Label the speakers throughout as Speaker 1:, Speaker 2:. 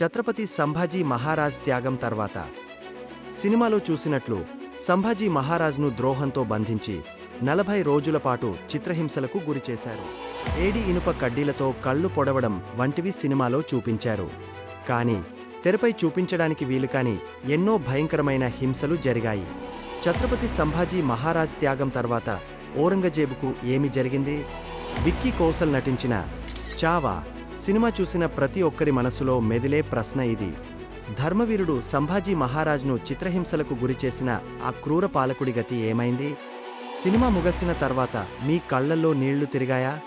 Speaker 1: ఛత్రపతి సంభాజీ మహారాజ్ త్యాగం తర్వాత సినిమాలో చూసినట్లు సంభాజీ మహారాజ్ను ద్రోహంతో బంధించి నలభై రోజుల పాటు చిత్రహింసలకు గురిచేశారు ఏడి ఇనుప కడ్డీలతో కళ్ళు పొడవడం వంటివి సినిమాలో చూపించారు. కానీ తెరపై చూపించడానికి వీలుకాని ఎన్నో భయంకరమైన హింసలు జరిగాయి. ఛత్రపతి సంభాజీ మహారాజ్ త్యాగం తర్వాత ఔరంగజేబుకు ఏమి జరిగింది? విక్కీ కోసల్ నటించిన చావా సినిమా చూసిన ప్రతి ఒక్కరి మనసులో మెదిలే ప్రశ్న ఇది. ధర్మవీరుడు సంభాజీ మహారాజ్ను చిత్రహింసలకు గురిచేసిన ఆ క్రూర పాలకుడి గతి ఏమైంది? సినిమా ముగసిన తర్వాత మీ కళ్ళల్లో నీళ్ళు తిరిగాయా?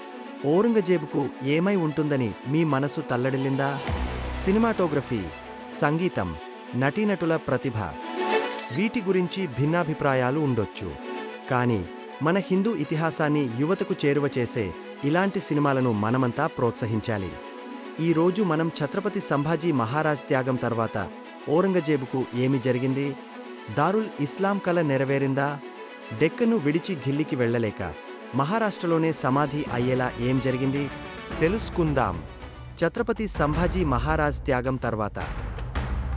Speaker 1: ఔరంగజేబుకు ఏమై ఉంటుందని మీ మనసు తల్లడిల్లిందా? సినిమాటోగ్రఫీ సంగీతం నటీనటుల ప్రతిభ వీటి గురించి భిన్నాభిప్రాయాలు ఉండొచ్చు. కానీ మన హిందూ ఇతిహాసాన్ని యువతకు చేరువ చేసే ఇలాంటి సినిమాలను మనమంతా ప్రోత్సహించాలి. ఈ రోజు మనం ఛత్రపతి సంభాజీ మహారాజ్ త్యాగం తర్వాత ఔరంగజేబుకు ఏమి జరిగింది? దారుల్ ఇస్లాం కల నెరవేరిందా? డెక్కను విడిచి ఢిల్లీకి వెళ్ళలేక మహారాష్ట్రలోనే సమాధి అయ్యేలా ఏం జరిగింది? తెలుసుకుందాం. ఛత్రపతి సంభాజీ మహారాజ్ త్యాగం తర్వాత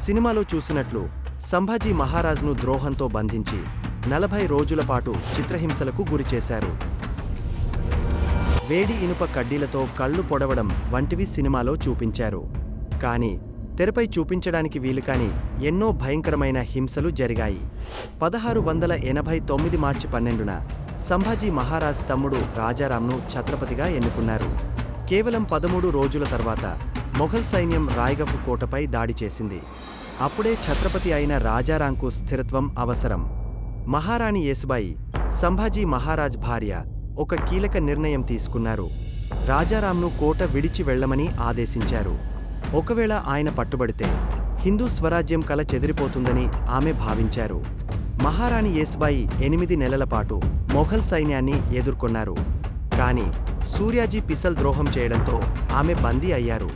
Speaker 1: సినిమాలో చూసినట్లు సంభాజీ మహారాజ్ను ద్రోహంతో బంధించి నలభై రోజుల పాటు చిత్రహింసలకు గురిచేశారు. వేడి ఇనుప కడ్డీలతో కళ్ళు పొడవడం వంటివి సినిమాలో చూపించారు. కానీ తెరపై చూపించడానికి వీలుకాని ఎన్నో భయంకరమైన హింసలు జరిగాయి. పదహారు వందల ఎనభై తొమ్మిది మార్చి పన్నెండున సంభాజీ మహారాజ్ తమ్ముడు రాజారాంను ఛత్రపతిగా ఎన్నుకున్నారు. కేవలం పదమూడు రోజుల తర్వాత మొఘల్ సైన్యం రాయగఫ్ కోటపై దాడి చేసింది. అప్పుడే ఛత్రపతి అయిన రాజారాంకు స్థిరత్వం అవసరం. మహారాణి యేసుబాయి సంభాజీ మహారాజ్ భార్య ఒక కీలక నిర్ణయం తీసుకున్నారు. రాజారాంను కోట విడిచి వెళ్ళమని ఆదేశించారు. ఒకవేళ ఆయన పట్టుబడితే హిందూ స్వరాజ్యం కల చెదిరిపోతుందని ఆమె భావించారు. మహారాణి యేసుబాయి ఎనిమిది నెలల పాటు మొఘల్ సైన్యాన్ని ఎదుర్కొన్నారు. కానీ సూర్యాజీ పిసల్ ద్రోహం చేయడంతో ఆమె బందీ అయ్యారు.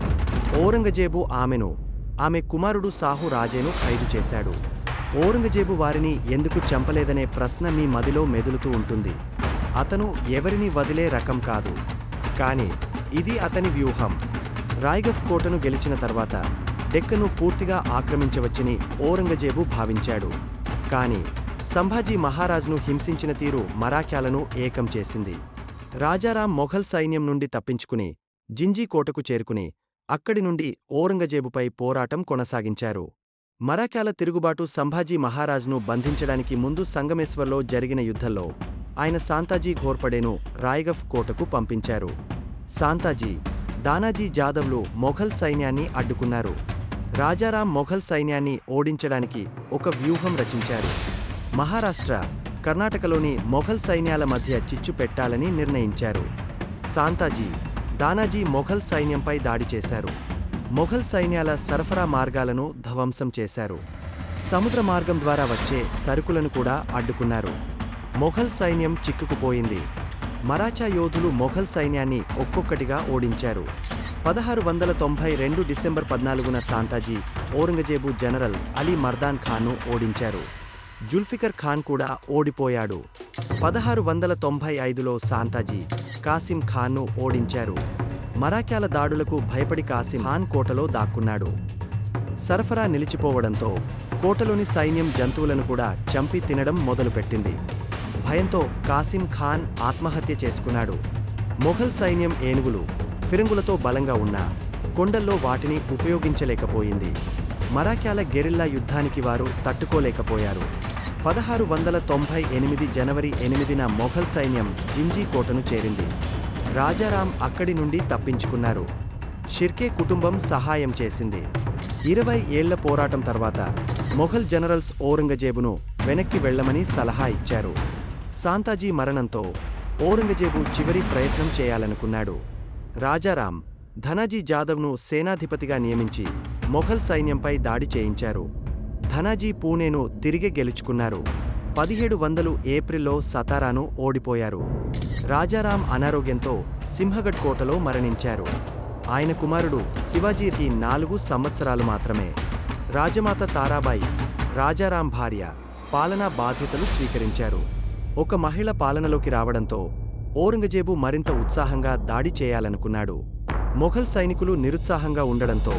Speaker 1: ఔరంగజేబు ఆమెను ఆమె కుమారుడు సాహు రాజేను ఖైదు చేశాడు. ఔరంగజేబు వారిని ఎందుకు చంపలేదనే ప్రశ్న మీ మదిలో మెదులుతూ ఉంటుంది. అతను ఎవరిని వదిలే రకం కాదు. కానీ ఇది అతని వ్యూహం. రాయ్గఫ్ కోటను గెలిచిన తర్వాత డెక్కను పూర్తిగా ఆక్రమించవచ్చని ఔరంగజేబు భావించాడు. కానీ సంభాజీ మహారాజ్ను హింసించిన తీరు మరాఖ్యాలను ఏకం చేసింది. రాజారాం మొఘల్ సైన్యం నుండి తప్పించుకుని జింజీ కోటకు చేరుకుని అక్కడి నుండి ఔరంగజేబుపై పోరాటం కొనసాగించారు. మరాఖ్యాల తిరుగుబాటు సంభాజీ మహారాజ్ను బంధించడానికి ముందు సంగమేశ్వర్లో జరిగిన యుద్ధంలో ఆయన సాంతాజీ ఘోర్పడేను రాయ్గఫ్ కోటకు పంపించారు. సాంతాజీ దానాజీ జాదవ్లు మొఘల్ సైన్యాన్ని అడ్డుకున్నారు. రాజారాం మొఘల్ సైన్యాన్ని ఓడించడానికి ఒక వ్యూహం రచించారు. మహారాష్ట్ర కర్ణాటకలోని మొఘల్ సైన్యాల మధ్య చిచ్చు పెట్టాలని నిర్ణయించారు. సాంతాజీ దానాజీ మొఘల్ సైన్యంపై దాడి చేశారు. మొఘల్ సైన్యాల సరఫరా మార్గాలను ధ్వంసం చేశారు. సముద్ర మార్గం ద్వారా వచ్చే సరుకులను కూడా అడ్డుకున్నారు. మొఘల్ సైన్యం చిక్కుకుపోయింది. మరాఠా యోధులు మొఘల్ సైన్యాన్ని ఒక్కొక్కటిగా ఓడించారు. పదహారు వందల తొంభై రెండు డిసెంబర్ పద్నాలుగున సాంతాజీ ఔరంగజేబు జనరల్ అలీ మర్దాన్ ఖాన్ను ఓడించారు. జుల్ఫికర్ ఖాన్ కూడా ఓడిపోయాడు. పదహారు వందల తొంభై ఐదులో సాంతాజీ కాసిం ఖాన్ను ఓడించారు. మరాఖ్యాల దాడులకు భయపడి కాసిం ఖాన్ కోటలో దాక్కున్నాడు. సరఫరా నిలిచిపోవడంతో కోటలోని సైన్యం జంతువులను కూడా చంపి తినడం మొదలుపెట్టింది. భయంతో కాసిం ఖాన్ ఆత్మహత్య చేసుకున్నాడు. మొఘల్ సైన్యం ఏనుగులు ఫిరంగులతో బలంగా ఉన్నా కొండల్లో వాటిని ఉపయోగించలేకపోయింది. మరాఖ్యాల గెరిల్లా యుద్ధానికి వారు తట్టుకోలేకపోయారు. పదహారు వందల తొంభై ఎనిమిది జనవరి ఎనిమిదిన మొఘల్ సైన్యం జింజీ కోటను చేరింది. రాజారాం అక్కడి నుండి తప్పించుకున్నారు. షిర్కే కుటుంబం సహాయం చేసింది. ఇరవై ఏళ్ళ పోరాటం తర్వాత మొఘల్ జనరల్స్ ఔరంగజేబును వెనక్కి వెళ్ళమని సలహా ఇచ్చారు. సాంతాజీ మరణంతో ఔరంగజేబు చివరి ప్రయత్నం చేయాలనుకున్నాడు. రాజారాం ధనాజీ జాదవ్ను సేనాధిపతిగా నియమించి మొఘల్ సైన్యంపై దాడి చేయించారు. ధనాజీ పూణేను తిరిగి గెలుచుకున్నారు. పదిహేడు వందలు ఏప్రిల్లో సతారాను ఓడిపోయారు. రాజారాం అనారోగ్యంతో సింహగఢ్ కోటలో మరణించారు. ఆయన కుమారుడు శివాజీకి నాలుగు సంవత్సరాలు మాత్రమే. రాజమాత తారాబాయి రాజారాం భార్య పాలనా బాధ్యతలు స్వీకరించారు. ఒక మహిళ పాలనలోకి రావడంతో ఔరంగజేబు మరింత ఉత్సాహంగా దాడి చేయాలనుకున్నాడు. మొఘల్ సైనికులు నిరుత్సాహంగా ఉండడంతో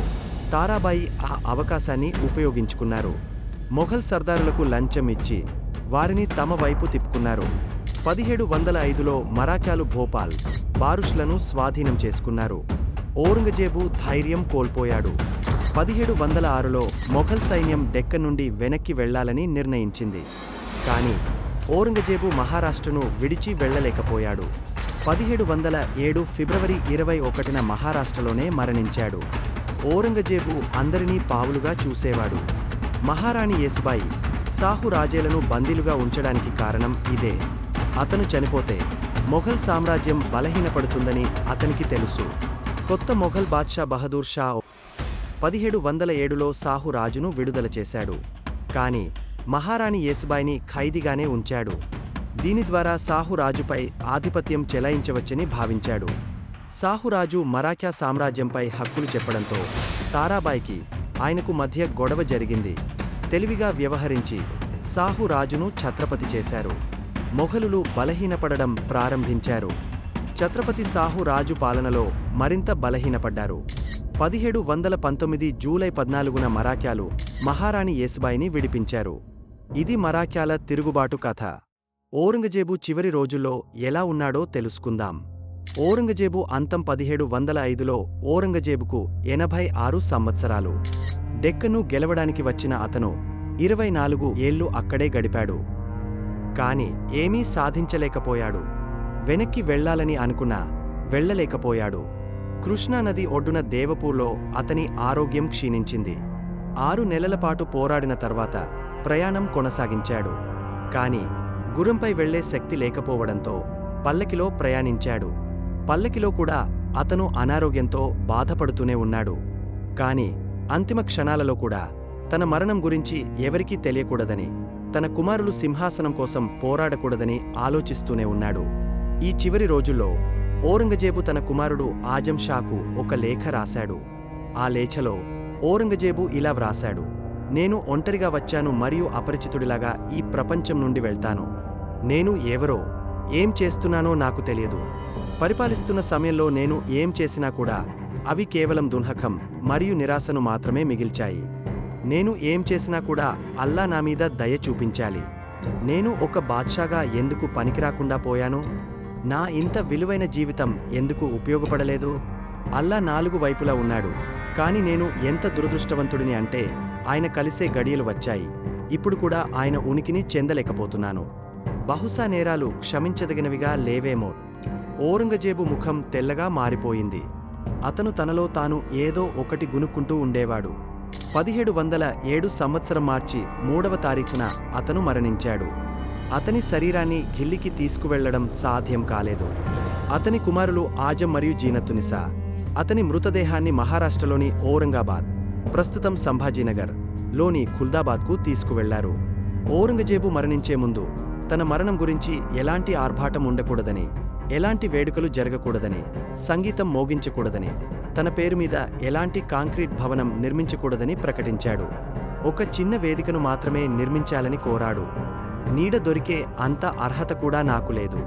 Speaker 1: తారాబాయి ఆ అవకాశాన్ని ఉపయోగించుకున్నారు. మొఘల్ సర్దారులకు లంచం ఇచ్చి వారిని తమ వైపు తిప్పుకున్నారు. పదిహేడు వందల ఐదులో మరాఠాలు భోపాల్ బారుష్లను స్వాధీనం చేసుకున్నారు. ఔరంగజేబు ధైర్యం కోల్పోయాడు. పదిహేడు వందల ఆరులో మొఘల్ సైన్యం డెక్క నుండి వెనక్కి వెళ్ళాలని నిర్ణయించింది. కానీ ఔరంగజేబు మహారాష్ట్రను విడిచి వెళ్ళలేకపోయాడు పదిహేడు వందల ఏడు ఫిబ్రవరి ఇరవై ఒకటిన మహారాష్ట్రలోనే మరణించాడు. ఔరంగజేబు అందరినీ పావులుగా చూసేవాడు. మహారాణి యేసుబాయి సాహు రాజేలను బందీలుగా ఉంచడానికి కారణం ఇదే. అతను చనిపోతే మొఘల్ సామ్రాజ్యం బలహీనపడుతుందని అతనికి తెలుసు. కొత్త మొఘల్ బాద్షా బహదూర్ షా పదిహేడు వందల ఏడులో సాహు రాజును విడుదల చేశాడు. కానీ మహారాణి యేసుబాయిని ఖైదీగానే ఉంచాడు. దీని ద్వారా సాహురాజుపై ఆధిపత్యం చెలాయించవచ్చని భావించాడు. సాహురాజు మరాఠా సామ్రాజ్యంపై హక్కులు చెప్పడంతో తారాబాయికి ఆయనకు మధ్య గొడవ జరిగింది. తెలివిగా వ్యవహరించి సాహు రాజును ఛత్రపతి చేశారు. మొఘలులు బలహీనపడడం ప్రారంభించారు. ఛత్రపతి సాహురాజు పాలనలో మరింత బలహీనపడ్డారు. పదిహేడు వందల పంతొమ్మిది జూలై పద్నాలుగున మరాఠాలు మహారాణి యేసుబాయిని విడిపించారు. ఇది మరాఖ్యాల తిరుగుబాటు కథ. ఔరంగజేబు చివరి రోజుల్లో ఎలా ఉన్నాడో తెలుసుకుందాం. ఔరంగజేబు అంతం పదిహేడు వందల ఐదులో ఔరంగజేబుకు ఎనభై ఆరు సంవత్సరాలు. డెక్కను గెలవడానికి వచ్చిన అతను ఇరవై నాలుగు ఏళ్ళు అక్కడే గడిపాడు. కాని ఏమీ సాధించలేకపోయాడు. వెనక్కి వెళ్ళాలని అనుకున్నా వెళ్ళలేకపోయాడు కృష్ణానది ఒడ్డున దేవపూర్లో అతని ఆరోగ్యం క్షీణించింది. ఆరు నెలలపాటు పోరాడిన తర్వాత ప్రయాణం కొనసాగించాడు. కాని గుర్రంపై వెళ్ళే శక్తి లేకపోవడంతో పల్లకిలో ప్రయాణించాడు. పల్లకిలో కూడా అతను అనారోగ్యంతో బాధపడుతూనే ఉన్నాడు. కాని అంతిమ క్షణాలలో కూడా తన మరణం గురించి ఎవరికీ తెలియకూడదని తన కుమారులు సింహాసనం కోసం పోరాడకూడదని ఆలోచిస్తూనే ఉన్నాడు. ఈ చివరి రోజుల్లో ఔరంగజేబు తన కుమారుడు ఆజం షాకు ఒక లేఖ రాశాడు. ఆ లేఖలో ఔరంగజేబు ఇలా వ్రాశాడు. నేను ఒంటరిగా వచ్చాను మరియు అపరిచితుడిలాగా ఈ ప్రపంచం నుండి వెళ్తాను. నేను ఎవరో ఏం చేస్తున్నానో నాకు తెలియదు. పరిపాలిస్తున్న సమయంలో నేను ఏం చేసినా కూడా అవి కేవలం దున్హకం మరియు నిరాశను మాత్రమే మిగిల్చాయి. నేను ఏం చేసినా కూడా అల్లా నా మీద దయ చూపించాలి. నేను ఒక బాద్షాగా ఎందుకు పనికిరాకుండా పోయాను? నా ఇంత విలువైన జీవితం ఎందుకు ఉపయోగపడలేదు? అల్లా నాలుగు వైపులా ఉన్నాడు. కానీ నేను ఎంత దురదృష్టవంతుడిని అంటే ఆయన కలిసే గడియలు వచ్చాయి. ఇప్పుడు కూడా ఆయన ఉనికిని చెందలేకపోతున్నాను. బహుశా నేరాలు క్షమించదగినవిగా లేవేమో. ఔరంగజేబు ముఖం తెల్లగా మారిపోయింది. అతను తనలో తాను ఏదో ఒకటి గునుక్కుంటూ ఉండేవాడు. పదిహేడు వందల ఏడు సంవత్సరం మార్చి మూడవ తారీఖున అతను మరణించాడు. అతని శరీరాన్ని ఢిల్లీకి తీసుకువెళ్ళడం సాధ్యం కాలేదు. అతని కుమారులు ఆజం మరియు జీనత్తునిసా. అతని మృతదేహాన్ని మహారాష్ట్రలోని ఔరంగాబాద్ ప్రస్తుతం సంభాజీనగర్లోని ఖుల్దాబాద్కు తీసుకువెళ్ళారు. ఔరంగజేబు మరణించే ముందు తన మరణం గురించి ఎలాంటి ఆర్భాటం ఉండకూడదని ఎలాంటి వేడుకలు జరగకూడదని సంగీతం మోగించకూడదని తన పేరు మీద ఎలాంటి కాంక్రీట్ భవనం నిర్మించకూడదని ప్రకటించాడు. ఒక చిన్న వేదికను మాత్రమే నిర్మించాలని కోరాడు. నీడ దొరికే అంత అర్హత కూడా నాకు లేదు.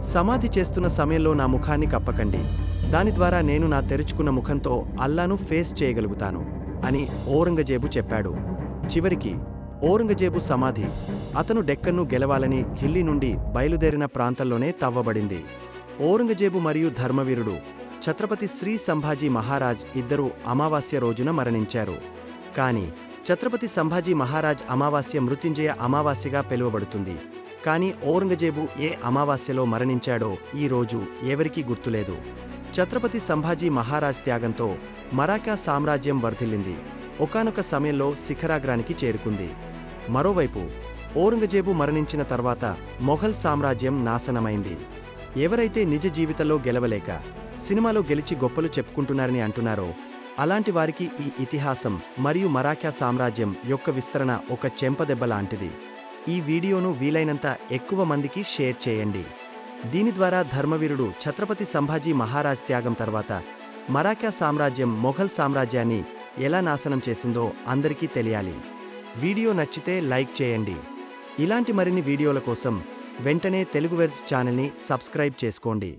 Speaker 1: సమాధి చేస్తున్న సమయంలో నా ముఖాన్ని కప్పకండి. దాని ద్వారా నేను నా తెరుచుకున్న ముఖంతో అల్లాను ఫేస్ చేయగలుగుతాను అని ఔరంగజేబు చెప్పాడు. చివరికి ఔరంగజేబు సమాధి అతను డెక్కన్ను గెలవాలని ఢిల్లీ నుండి బయలుదేరిన ప్రాంతంలోనే తవ్వబడింది. ఔరంగజేబు మరియు ధర్మవీరుడు ఛత్రపతి శ్రీ సంభాజీ మహారాజ్ ఇద్దరూ అమావాస్య రోజున మరణించారు. కాని ఛత్రపతి సంభాజీ మహారాజ్ అమావాస్య మృత్యుంజయ అమావాస్యగా పిలువబడుతుంది. కానీ ఔరంగజేబు ఏ అమావాస్యలో మరణించాడో ఈ రోజు ఎవరికీ గుర్తులేదు. ఛత్రపతి సంభాజీ మహారాజ్ త్యాగంతో మరాఠా సామ్రాజ్యం వర్ధిల్లింది. ఒకానొక సమయంలో శిఖరాగ్రానికి చేరుకుంది. మరోవైపు ఔరంగజేబు మరణించిన తర్వాత మొఘల్ సామ్రాజ్యం నాశనమైంది. ఎవరైతే నిజ జీవితంలో గెలవలేక సినిమాలో గెలిచి గొప్పలు చెప్పుకుంటున్నారని అంటున్నారో అలాంటి వారికి ఈ ఇతిహాసం మరియు మరాఠా సామ్రాజ్యం యొక్క విస్తరణ ఒక చెంపదెబ్బ లాంటిది. ఈ వీడియోను వీలైనంత ఎక్కువ మందికి షేర్ చేయండి. దీని ద్వారా ధర్మవీరుడు ఛత్రపతి సంభాజీ మహారాజ్ త్యాగం తర్వాత మరాఠా సామ్రాజ్యం మొఘల్ సామ్రాజ్యాన్ని ఎలా నాశనం చేసిందో అందరికీ తెలియాలి. వీడియో నచ్చితే లైక్ చేయండి. ఇలాంటి మరిన్ని వీడియోల కోసం వెంటనే తెలుగు వెర్జ్ ఛానల్ని సబ్స్క్రైబ్ చేసుకోండి.